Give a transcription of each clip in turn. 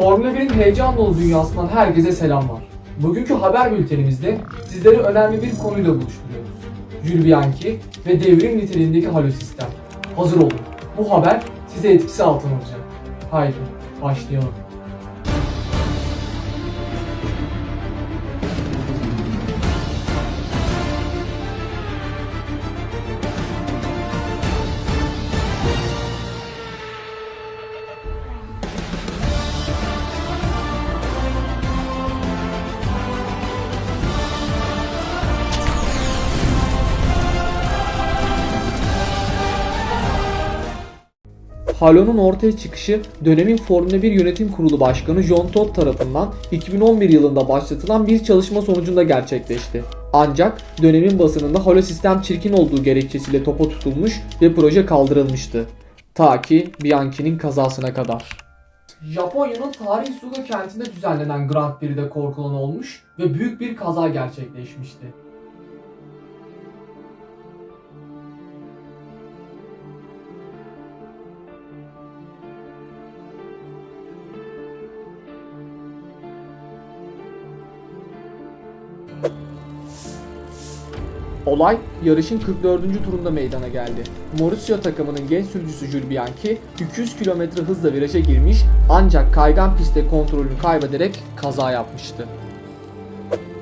Formula 1'in heyecan dolu dünyasından herkese selamlar. Bugünkü haber bültenimizde sizleri önemli bir konuyla buluşturuyoruz. Jules Bianchi ve devrim niteliğindeki halo sistem. Hazır olun. Bu haber size etkisi altına alacak. Haydi başlayalım. Halo'nun ortaya çıkışı dönemin Formula 1 Yönetim Kurulu Başkanı John Todd tarafından 2011 yılında başlatılan bir çalışma sonucunda gerçekleşti. Ancak dönemin basınında Halo sistem çirkin olduğu gerekçesiyle topa tutulmuş ve proje kaldırılmıştı. Ta ki Bianchi'nin kazasına kadar. Japonya'nın tarihi Suga kentinde düzenlenen Grand Prix'de korkulan olmuş ve büyük bir kaza gerçekleşmişti. Olay yarışın 44. turunda meydana geldi. Mauricio takımının genç sürücüsü Jules Bianchi 200 km hızla viraja girmiş ancak kaygan pistte kontrolünü kaybederek kaza yapmıştı.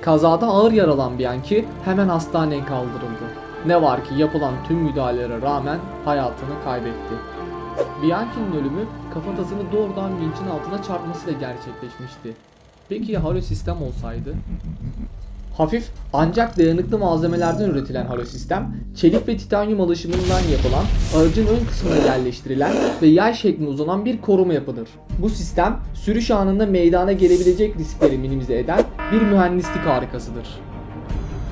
Kazada ağır yaralanan Bianchi hemen hastaneye kaldırıldı. Ne var ki yapılan tüm müdahalelere rağmen hayatını kaybetti. Bianchi'nin ölümü kafatasını doğrudan vinçin altına çarpmasıyla gerçekleşmişti. Peki ya halo sistem olsaydı? Hafif ancak dayanıklı malzemelerden üretilen halo sistem, çelik ve titanyum alışımından yapılan, aracın ön kısmına yerleştirilen ve yay şeklinde uzanan bir koruma yapıdır. Bu sistem, sürüş anında meydana gelebilecek riskleri minimize eden bir mühendislik harikasıdır.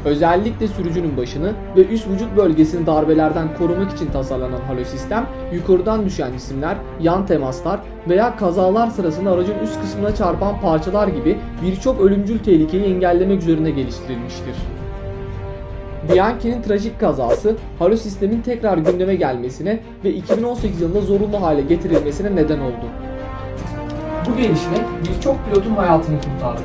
Özellikle sürücünün başını ve üst vücut bölgesini darbelerden korumak için tasarlanan halo sistem, yukarıdan düşen cisimler, yan temaslar veya kazalar sırasında aracın üst kısmına çarpan parçalar gibi birçok ölümcül tehlikeyi engellemek üzerine geliştirilmiştir. Bianchi'nin trajik kazası, halo sistemin tekrar gündeme gelmesine ve 2018 yılında zorunlu hale getirilmesine neden oldu. Bu gelişme birçok pilotun hayatını kurtardı.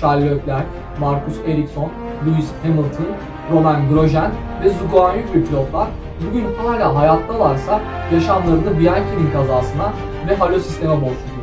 Charles Leclerc, Marcus Ericsson, Lewis Hamilton, Romain Grosjean ve Zhou gibi pilotlar bugün hala hayattalarsa yaşamlarını Bianchi'nin kazasına ve halo sisteme borçludur.